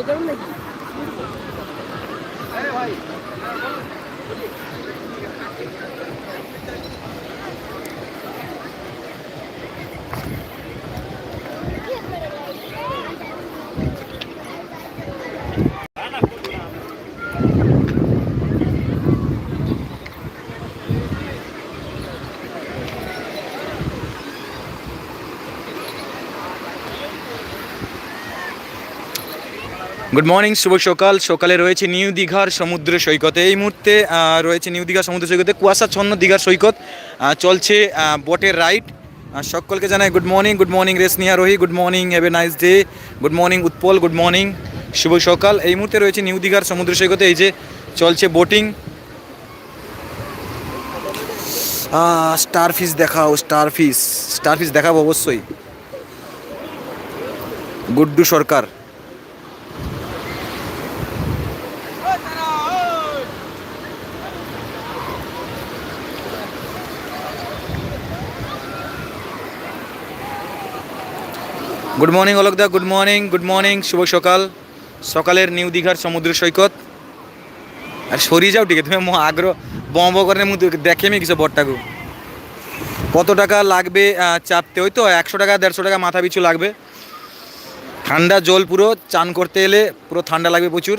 Photo করুন নাকি? ভাই। গুড মর্নিং শুভ সকাল। সকালে রয়েছে নিউ দীঘার সমুদ্র সৈকতে। এই মুহূর্তে রয়েছে নিউ দীঘার সমুদ্র সৈকতে কুয়াশা কুয়াশাচ্ছন্ন দীঘার সৈকত। চলছে বোটের রাইড। সকলকে জানাই good morning good morning Resniya Rohi. Good morning have a nice day good morning Utpal good morning শুভ সকাল। এই মুহূর্তে রয়েছে নিউ দীঘার সমুদ্র সৈকতে। এই যে, চলছে বোটিং স্টার ফিশ দেখাও স্টার ফিশ স্টার ফিশ দেখাবো অবশ্যই। গুড্ডু সরকার। গুড মর্নিং অলোকদা গুড মর্নিং গুড মর্নিং শুভ সকাল। সকালের নিউ দীঘার সমুদ্র সৈকত। আর সরিয়ে যাও টিকে তুমি মো আগ্রহ, বম করে মু দেখে মি কিছু বটটাকু। কত টাকা লাগবে চাপতে? ওই তো একশো টাকা, দেড়শো টাকা মাথা পিছু লাগবে। ঠান্ডা জল পুরো, চান করতে এলে পুরো ঠান্ডা লাগবে প্রচুর।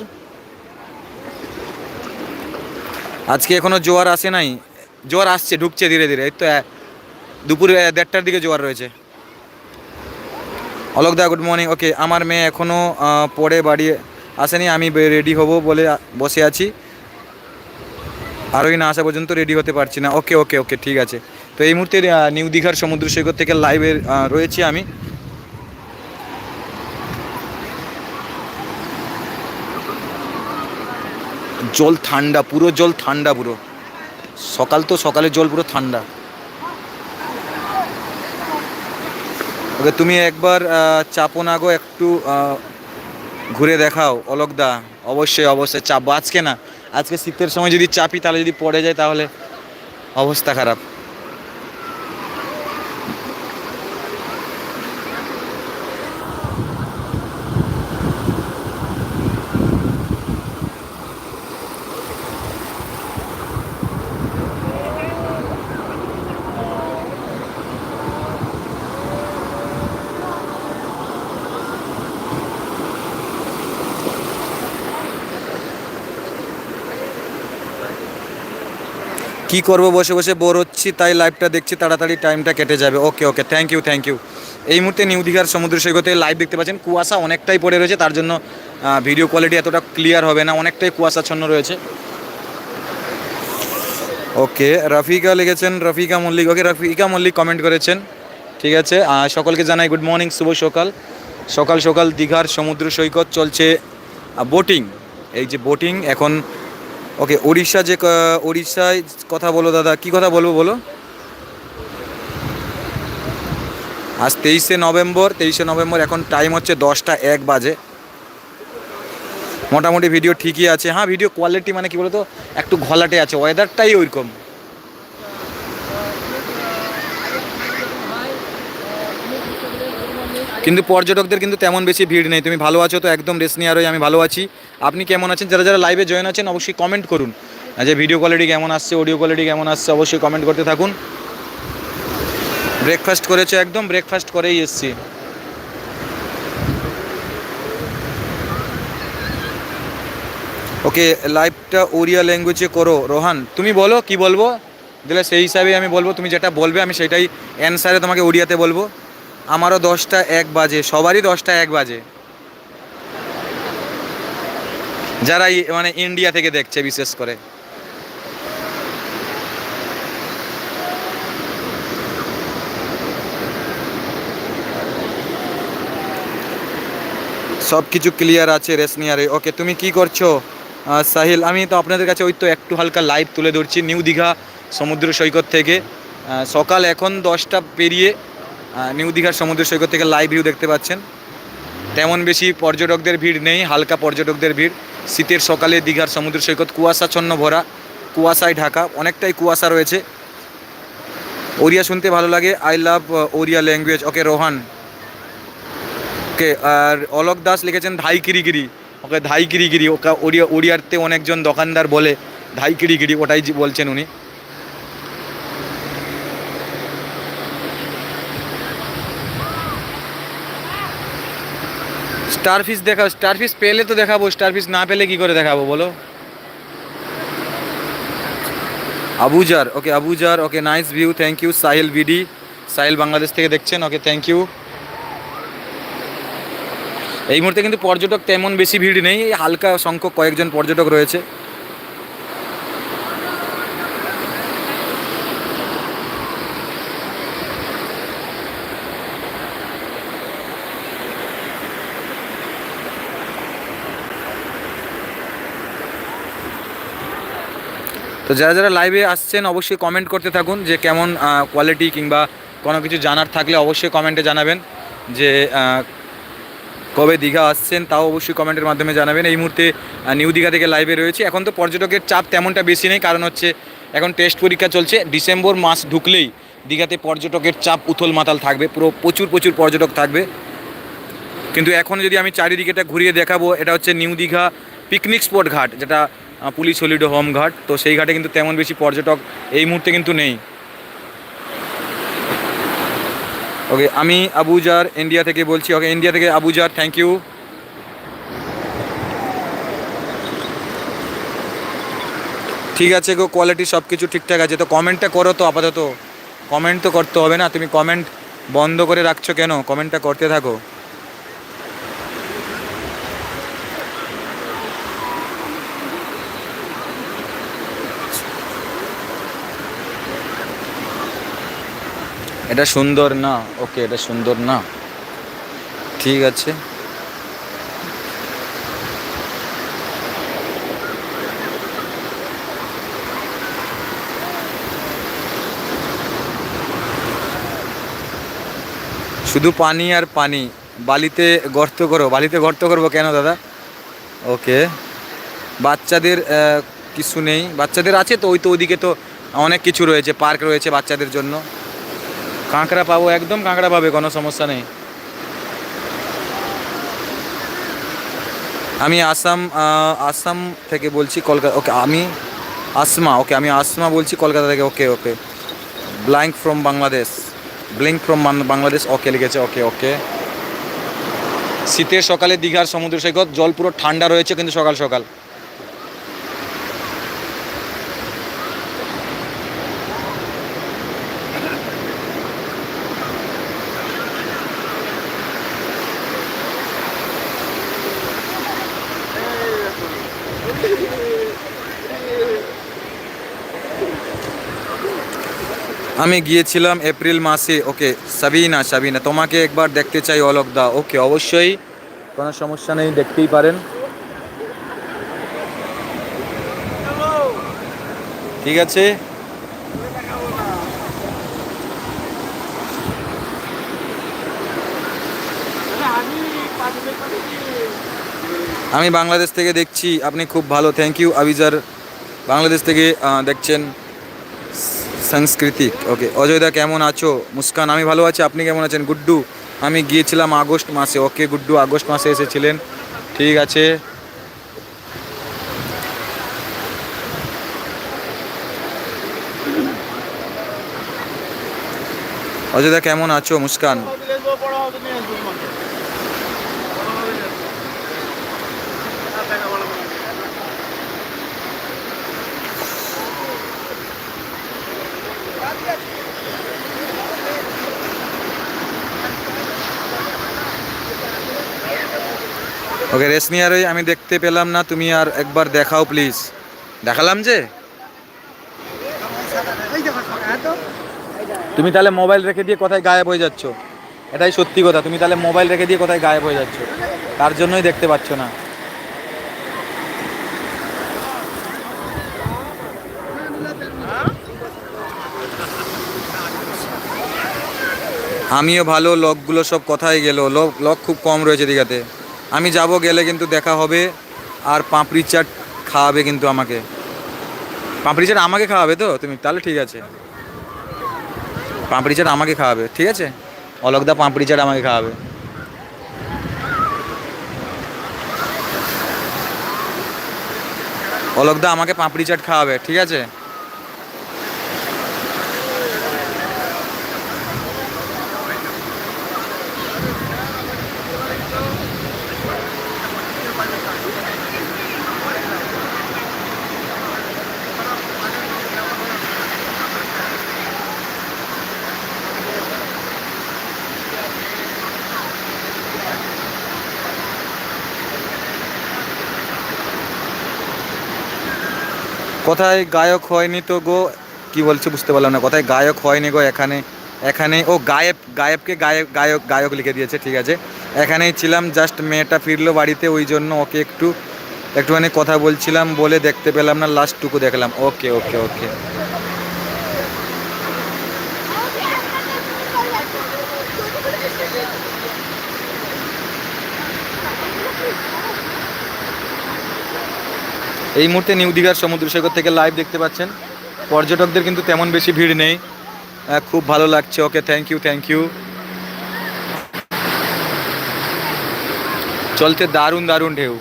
আজকে এখনও জোয়ার আসে নাই। জোয়ার আসছে, ঢুকছে ধীরে ধীরে। এই তো দুপুরে দেড়টার দিকে জোয়ার রয়েছে। Alok da good morning okay আমার মেয়ে এখনও পড়ে বাড়ি আসেনি, আমি রেডি হব বলে বসে আছি। আরোই না আসা পর্যন্ত রেডি হতে পারছি না। ওকে ওকে ওকে ঠিক আছে। তো এই মুহূর্তে নিউ দীঘার সমুদ্র সৈকত থেকে লাইভে রয়েছি আমি। জল ঠান্ডা, পুরো জল ঠান্ডা পুরো। সকাল তো সকালের জল পুরো ঠান্ডা। ওকে, তুমি একবার চাপনাগো একটু ঘুরে দেখাও, অলোকদা। অবশ্যই অবশ্যই চাপ আজকে না, আজকে শীতের সময় যদি চাপি, তাহলে যদি পড়ে যায়, তাহলে অবস্থা খারাপ। কি করব, বসে বসে বোর হচ্ছি, তাই লাইভটা দেখছি, তাড়াতাড়ি টাইমটা কেটে যাবে। Okay okay thank you thank you এই মুহূর্তে নিউ দীঘার সমুদ্র সৈকতে লাইভ দেখতে পাচ্ছেন, কুয়াশা অনেকটাই পড়ে রয়েছে, তার জন্য ভিডিও কোয়ালিটি এতটা ক্লিয়ার হবে না, অনেকটাই কুয়াশাচ্ছন্ন রয়েছে। ওকে রফিকা লিখেছেন, রফিকা মল্লিক ওকে রফিকা মল্লিক কমেন্ট করেছেন, ঠিক আছে সকলকে জানাই গুড মর্নিং শুভ সকাল। সকাল সকাল দীঘার সমুদ্র সৈকত চলছে বোটিং এই যে বোটিং এখন ওকে উড়িষ্যা যে উড়িষ্যায় কথা বলো দাদা, কি কথা বলব বলো? আজ তেইশে নভেম্বর তেইশে নভেম্বর এখন টাইম হচ্ছে দশটা এক বাজে। মোটামুটি ভিডিও ঠিকই আছে। হ্যাঁ ভিডিও কোয়ালিটি মানে কি বলতো, একটু ঘলাটে আছে ওয়েদারটাই ওইরকম। কিন্তু পর্যটকদের কিন্তু তেমন বেশি ভিড় নেই। তুমি ভালো আছো তো? একদম রেস নিয়ে আরোই আমি ভালো আছি। আপনি কেমন আছেন? যারা যারা লাইভে জয়েন আছেন, অবশ্যই কমেন্ট করুন। যে ভিডিও কোয়ালিটি কেমন আসছে অডিও কোয়ালিটি কেমন আসছে, অবশ্যই কমেন্ট করতে থাকুন। ব্রেকফাস্ট করেছ একদম? ব্রেকফাস্ট করেই এসছি। ওকে লাইভটা ওড়িয়া ল্যাঙ্গুয়েজে করো। রোহান, তুমি বলো, কি বলব? দিলে সেই হিসাবে আমি বলব, তুমি যেটা বলবে, আমি সেটাই অ্যান্সারে তোমাকে ওড়িয়াতে বলব। আমারও দশটা এক বাজে, সবারই দশটা এক বাজে। যারা মানে ইন্ডিয়া থেকে দেখছে, বিশেষ করে। সব কিছু ক্লিয়ার আছে রেসনিয়ারে ওকে, তুমি কি করছ? সাহিল, আমি তো আপনাদের কাছে ওই তো একটু হালকা লাইভ তুলে ধরছি, নিউ দীঘা সমুদ্র সৈকত থেকে। সকাল এখন দশটা পেরিয়ে নিউ দীঘার সমুদ্র সৈকত থেকে লাইভ ভিউ দেখতে পাচ্ছেন। তেমন বেশি পর্যটকদের ভিড় নেই, হালকা পর্যটকদের ভিড়। শীতের সকালে দীঘার সমুদ্র সৈকত কুয়াশাচ্ছন্ন ভরা, কুয়াশায় ঢাকা, অনেকটাই কুয়াশা রয়েছে। ওড়িয়া শুনতে ভালো লাগে। I love Odia language okay Rohan. Okay আর অলক দাস লিখেছেন, ধাই কিরিগিরি ওকে, ধাই কিরিগিরি ওকে, ওড়িয়া, ওড়িয়াতে অনেকজন দোকানদার বলে, ধাই কিরিগিরি ওটাই বলছেন উনি। স্টারফিশ দেখাও স্টারফিশ পেলে তো দেখাবো স্টার ফিস না পেলে কি করে দেখাবো বলো? Abuzar okay Abuzar okay nice view thank you Sahil BD Sahil Bangladesh থেকে দেখছেন ওকে থ্যাংক ইউ এই মুহূর্তে কিন্তু পর্যটক তেমন বেশি ভিড় নেই, হালকা সংখ্যক কয়েকজন পর্যটক রয়েছে। তো যারা যারা লাইভে আসছেন, অবশ্যই কমেন্ট করতে থাকুন যে কেমন কোয়ালিটি কিংবা কোনো কিছু জানার থাকলে অবশ্যই কমেন্টে জানাবেন যে কবে দীঘা আসছেন তাও অবশ্যই কমেন্টের মাধ্যমে জানাবেন। এই মুহূর্তে নিউ দীঘা থেকে লাইভে রয়েছে। এখন তো পর্যটকের চাপ তেমনটা বেশি নেই, কারণ হচ্ছে এখন টেস্ট পরীক্ষা চলছে। ডিসেম্বর মাস ঢুকলেই দীঘাতে পর্যটকের চাপ উথল মাতাল থাকবে। পুরো প্রচুর প্রচুর পর্যটক থাকবে। কিন্তু এখন যদি আমি চারিদিকেটা ঘুরিয়ে দেখাবো, এটা হচ্ছে নিউ দীঘা পিকনিক স্পট ঘাট, যেটা পুলিশ হলিডে হোম ঘাট তো সেই ঘাটে কিন্তু তেমন বেশি পর্যটক এই মুহূর্তে কিন্তু নেই। ওকে আমি আবুজার ইন্ডিয়া থেকে বলছি। ওকে ইন্ডিয়া থেকে আবুজার থ্যাংক ইউ ঠিক আছে গো কোয়ালিটি সব কিছু ঠিকঠাক আছে। তো কমেন্টটা করো তো আপাতত। কমেন্ট তো করতে হবে না, তুমি কমেন্ট বন্ধ করে রাখছো কেন? কমেন্টটা করতে থাকো। এটা সুন্দর না? ওকে, এটা সুন্দর না। ঠিক আছে। শুধু পানি আর পানি। বালিতে গর্ত করো। বালিতে গর্ত করব কেন, দাদা? ওকে। বাচ্চাদের কিছু নেই। বাচ্চাদের আছে তো? ওই তো ওইদিকে তো অনেক কিছু রয়েছে। পার্ক রয়েছে বাচ্চাদের জন্য। কাঁকড়া পাবো, একদম কাঁকড়া পাবে, কোনো সমস্যা নেই। আমি আসাম আসাম থেকে বলছি কলকাতা, ওকে, আমি আসমা, ওকে, আমি আসমা বলছি কলকাতা থেকে, okay okay. Blank from Bangladesh blink from Bangladesh, okay লিখেছে, ওকে ওকে। শীতের সকালে দীঘার সমুদ্র সৈকত, জল পুরো ঠান্ডা রয়েছে কিন্তু সকাল সকাল। আমি গিয়েছিলাম এপ্রিল মাসে। ওকে, সাবিনা সাবিনা, তোমাকে একবার দেখতে চাই অলোক দা ওকে, অবশ্যই। কোনো সমস্যা নেই, দেখতেই পারেন। ঠিক আছে? আমি বাংলাদেশ থেকে দেখছি, আপনি খুব ভালো থ্যাংক ইউ আবিজার বাংলাদেশ থেকে দেখছেন। সাংস্কৃতিক। ওকে অজয়দা কেমন আছো? মুস্কান, আমি ভালো আছি, আপনি কেমন আছেন? গুড্ডু, আমি গিয়েছিলাম আগস্ট মাসে। ওকে গুড্ডু, আগস্ট মাসে এসেছিলেন। ঠিক আছে। অজয়দা, কেমন আছো? মুস্কান। ওকে রেশনিয়ারই আমি দেখতে পেলাম না, তুমি আর একবার দেখাও প্লিজ দেখালাম যে? তুমি তাহলে মোবাইল রেখে দিয়ে কোথায় গায়েব হয়ে যাচ্ছ? এটাই সত্যি কথা, তুমি তাহলে মোবাইল রেখে দিয়ে কোথায় গায়েব হয়ে যাচ্ছ? তার জন্যই দেখতে পাচ্ছ না। আমিও ভালো, লকগুলো সব কোথায় গেল। লক লক খুব কম রয়েছে দীঘাতে আমি যাব, গেলে কিন্তু দেখা হবে। আর পাঁপড়ি চাট খাওয়াবে কিন্তু আমাকে। পাঁপড়ি চাট আমাকে খাওয়াবে তো? তুমি, তাহলে ঠিক আছে। পাঁপড়ি চাট আমাকে খাওয়াবে, ঠিক আছে? অলোকদা পাঁপড়ি চাট আমাকে খাওয়াবে। অলোকদা আমাকে পাঁপড়ি চাট খাওয়াবে, ঠিক আছে? কোথায় গায়ক হয়নি তো গো? কি বলছে বুঝতে পারলাম না, কোথায় গায়ক হয়নি গো এখানে। এখানে ও গায়েব, গায়েবকে গায়ক গায়ক গায়ক লিখে দিয়েছে, ঠিক আছে। এখানেই ছিলাম জাস্ট মেয়েটা ফিরলো বাড়িতে, ওই জন্য ওকে একটু একটুখানি কথা বলছিলাম বলে দেখতে পেলাম না লাস্টটুকু দেখলাম। ওকে ওকে ওকে এই মুহূর্তে নিউ দীঘার সমুদ্র সৈকত থেকে লাইভ দেখতে পাচ্ছেন। পর্যটকদের কিন্তু তেমন বেশি ভিড় নেই। খুব ভালো লাগছে। Okay thank you thank you চলতে দারুণ দারুণ ঢেউ।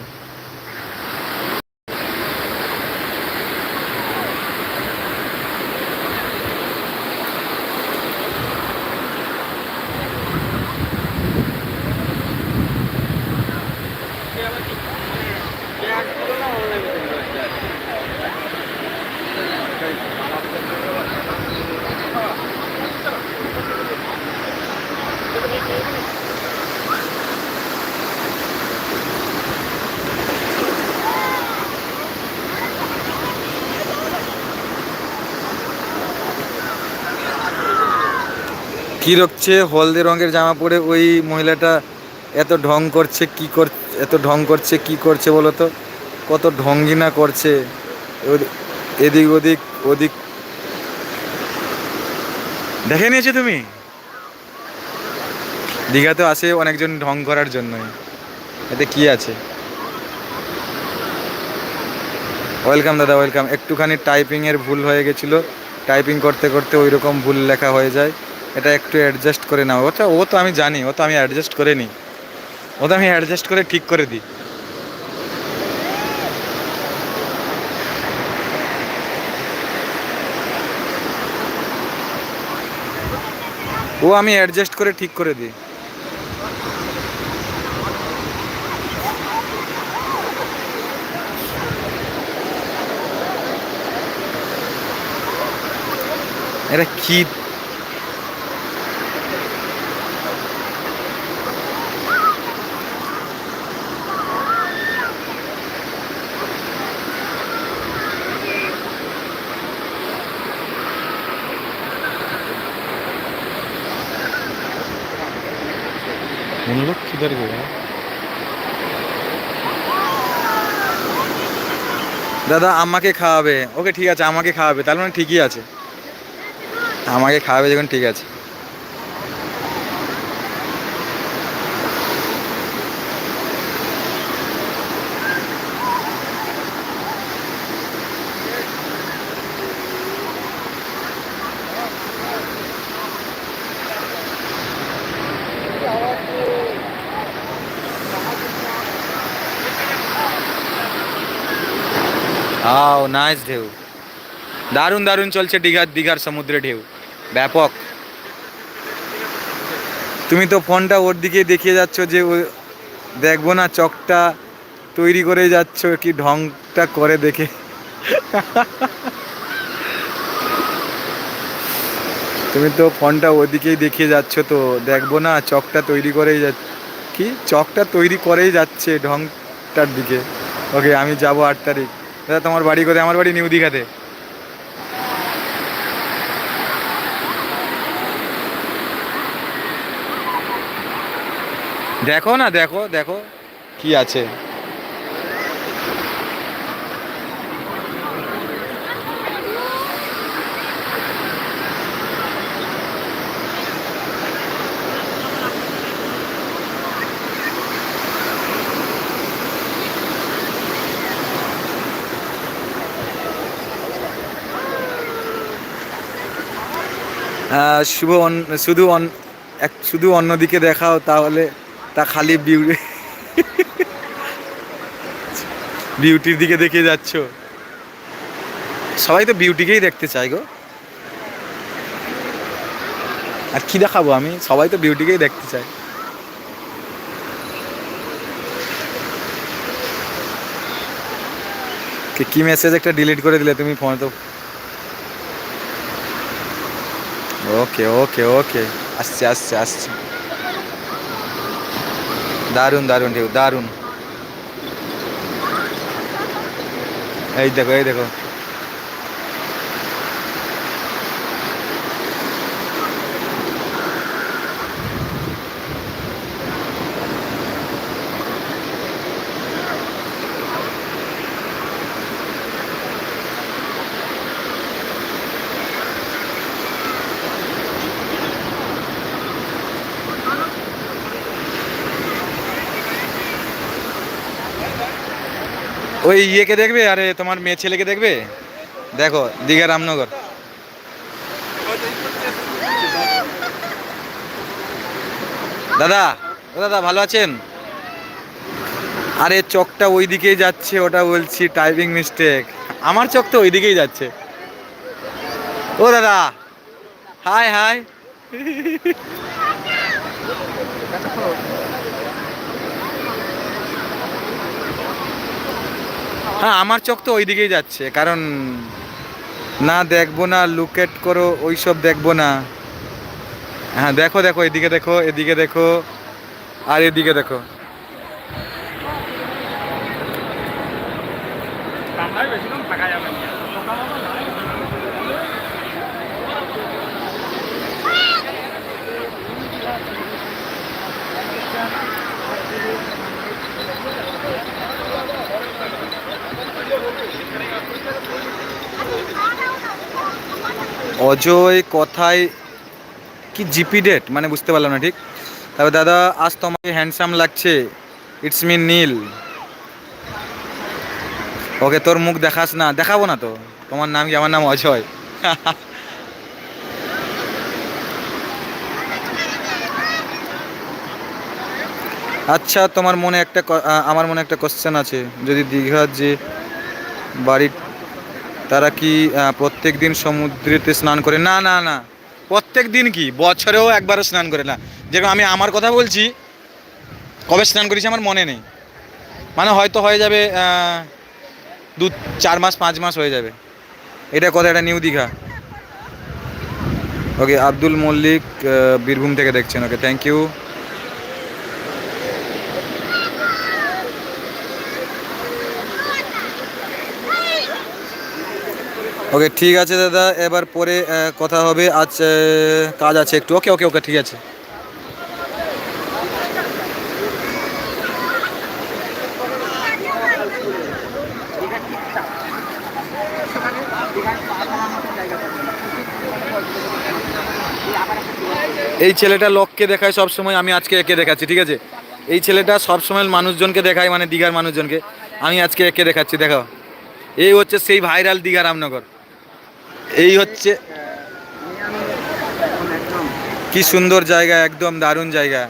কি রকছে? হলদে রঙের জামা পরে ওই মহিলাটা এত ঢং করছে, কি কর, এত ঢং করছে, কি করছে বলো তো? কত ঢঙ্গি না করছে এদিক ওদিক ওদিক। দেখে নিয়েছো তুমি? দীঘাতে আসে অনেকজন ঢং করার জন্যই। এতে কি আছে? ওয়েলকাম দাদা, ওয়েলকাম। একটুখানি টাইপিংয়ের ভুল হয়ে গেছিল। টাইপিং করতে করতে ওই রকম ভুল লেখা হয়ে যায়। এটা একটু অ্যাডজাস্ট করে নাও। ওটা, ও তো আমি জানি, ও তো আমি অ্যাডজাস্ট করে নিই। ও তো আমি অ্যাডজাস্ট করে ঠিক করে দিই। ও আমি অ্যাডজাস্ট করে ঠিক করে দিই। এটা কি দাদা, আমাকে খাওয়াবে। ওকে, ঠিক আছে, আমাকে খাওয়াবে। তাহলে মানে ঠিকই আছে। আমাকে খাওয়াবে যখন ঠিক আছে। আও নাইস ঢেউ। দারুণ দারুণ চলছে দীঘার দীঘার সমুদ্রে ঢেউ। ব্যাপক। তুমি তো ফোনটা ওর দিকে দেখিয়ে যাচ্ছ যে ও দেখব না চকটা তৈরি করে যাচ্ছ কি ঢংটা করে দেখে। তুমি তো ফোনটা ওদিকেই দেখিয়ে যাচ্ছ তো দেখব না চকটা তৈরি করেই যা কি? চকটা তৈরি করেই যাচ্ছে ঢংটার দিকে। ওকে আমি যাব আট তারিখ। দাদা তোমার বাড়ি কোথায়? আমার বাড়ি নিউ দীঘাতে দেখো না দেখো দেখো। কি আছে? শুভ শুধু এক শুধু অন্যদিকে দেখাও তাহলে তা খালি বিউটি বিউটির দিকে দেখে যাচ্ছ। সবাই তো বিউটিকেই দেখতে চাই গো। আর কি দেখাবো আমি? সবাই তো বিউটিকেই দেখতে চাই কি মেসেজ একটা ডিলিট করে দিলে তুমি ফোন তো ওকে ওকে ওকে আসছে আসছে আসছে দারুণ দারুণ ঢেউ দারুণ এই দেখো এই দেখো ওই ইয়েকে দেখবে, আরে তোমার মেয়ে ছেলেকে দেখবে? দেখো, দীঘা রামনগর। দাদা ও দাদা, ভালো আছেন? আরে চোখটা ওই দিকেই যাচ্ছে, ওটা বলছি টাইপিং মিস্টেক আমার চোখ তো ওই দিকেই যাচ্ছে। ও, দাদা। হাই হাই হ্যাঁ আমার চোখ তো ওই দিকেই যাচ্ছে, কারণ না দেখব না লুকেট করো, ওইসব দেখব না। হ্যাঁ দেখো দেখো, এদিকে দেখো এদিকে দেখো, আর এদিকে দেখো। অজয় কথায় কি জিপি ডেট? মানে বুঝতে পারলাম না ঠিক। তবে দাদা, আজ তোমাকে হ্যান্ডসাম লাগছে। ইটস মি নীল ওকে, তোর মুখ দেখাস না। দেখাবো না তো। তোমার নাম কি? আমার নাম অজয়। আচ্ছা তোমার মনে একটা আমার মনে একটা কোশ্চেন আছে। যদি দীঘার যে বাড়ির তারা কি প্রত্যেক দিন সমুদ্রেতে স্নান করে? না না না। প্রত্যেক দিন কি? বছরেও একবারও স্নান করে না। যেরকম আমি আমার কথা বলছি, কবে স্নান করেছি আমার মনে নেই। মানে হয়তো হয়ে যাবে দু, চার মাস, পাঁচ মাস হয়ে যাবে। এটা কথা, এটা নিউ দীঘা। ওকে, আব্দুল মল্লিক বীরভূম থেকে দেখছেন। ওকে থ্যাংক ইউ ওকে, ঠিক আছে দাদা, এবার পরে কথা হবে। আজ কাজ আছে একটু। ওকে ওকে ওকে, ঠিক আছে। এই ছেলেটা লোককে দেখায় সব সময় আমি আজকে একে দেখাচ্ছি, ঠিক আছে? এই ছেলেটা সব সময় মানুষজনকে দেখায় মানে দীঘার মানুষজনকে। আমি আজকে একে দেখাচ্ছি, দেখাও। এই হচ্ছে সেই ভাইরাল দীঘা রামনগর। এই হচ্ছে কি সুন্দর জায়গা একদম দারুণ জায়গা।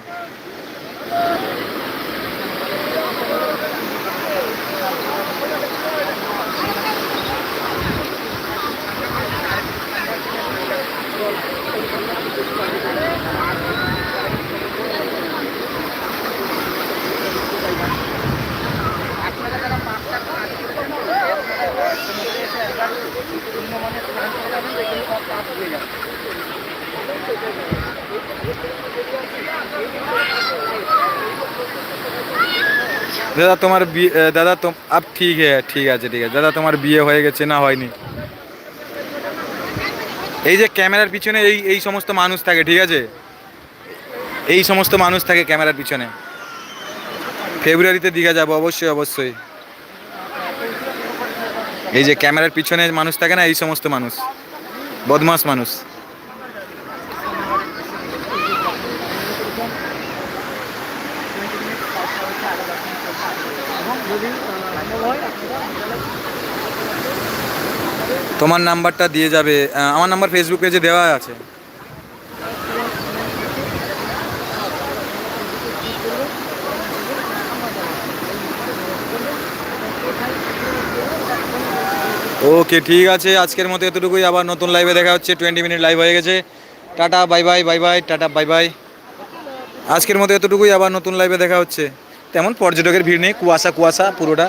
দাদা, তোমার বিয়ে দাদা তো আপ ঠিক হ্যাঁ ঠিক আছে ঠিক আছে। দাদা, তোমার বিয়ে হয়ে গেছে না হয়নি? এই যে ক্যামেরার পিছনে এই এই সমস্ত মানুষ থাকে, ঠিক আছে? এই সমস্ত মানুষ থাকে ক্যামেরার পিছনে। ফেব্রুয়ারিতে দীঘা যাব, অবশ্যই অবশ্যই। এই যে ক্যামেরার পিছনে মানুষ থাকে না, এই সমস্ত মানুষ। বদমাস মানুষ। তোমার নাম্বারটা দিয়ে যাবে আমার নাম্বার ফেসবুক পেজে দেওয়া আছে। ওকে, ঠিক আছে। আজকের মতো এতটুকুই। আবার নতুন লাইভে দেখা হচ্ছে। টোয়েন্টি মিনিট লাইভ হয়ে গেছে। Tata bye bye bye bye tata bye bye আজকের মতো এতটুকুই। আবার নতুন লাইভে দেখা হচ্ছে। তেমন পর্যটকের ভিড় নেই। কুয়াশা কুয়াশা পুরোটা।